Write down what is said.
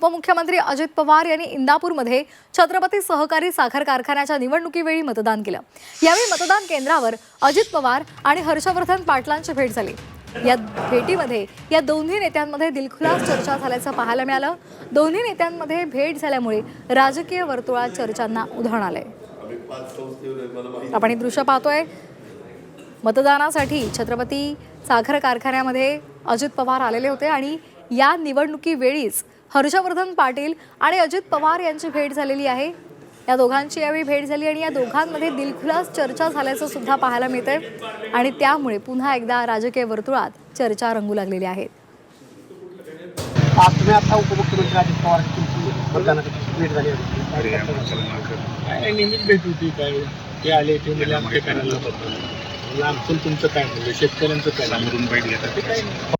उपमुख्यमंत्री अजित पवार यांनी इंदापूरमध्ये छत्रपती सहकारी साखर कारखान्याच्या निवडणुकीवेळी मतदान केलं. यावेळी मतदान केंद्रावर अजित पवार आणि हर्षवर्धन पाटलांची भेट झाली. या भेटीमध्ये या दोन्ही नेत्यांमध्ये दिलखुलास चर्चा झाल्याचं पाहायला मिळालं. दोन्ही नेत्यांमध्ये भेट झाल्यामुळे राजकीय वर्तुळात चर्चांना उधाण आलंय. आपण हे दृश्य पाहतोय. मतदानासाठी छत्रपती साखर कारखान्यामध्ये अजित पवार आलेले होते आणि या निवडणुकीवेळीच हर्षवर्धन पाटील आणि अजित पवार यांची भेट झालेली आहे. या दोघांची यावेळी भेट झाली आणि या दोघांमध्ये दिलखुलास चर्चा झाल्याचं सुद्धा पाहायला मिळतंय. आणि त्यामुळे पुन्हा एकदा राजकीय वर्तुळात चर्चा रंगू लागलेल्या आहेत आज तुम्ही आता उपमुख्यमंत्री अजित पवार तुमची मतदानाची भेट झाली होती काय नेहमीच भेट होती काय? ते आले ते म्हणजे आमचे करायला म्हणलं आमचं तुमचं काय म्हणलं? शेतकऱ्यांचं काय?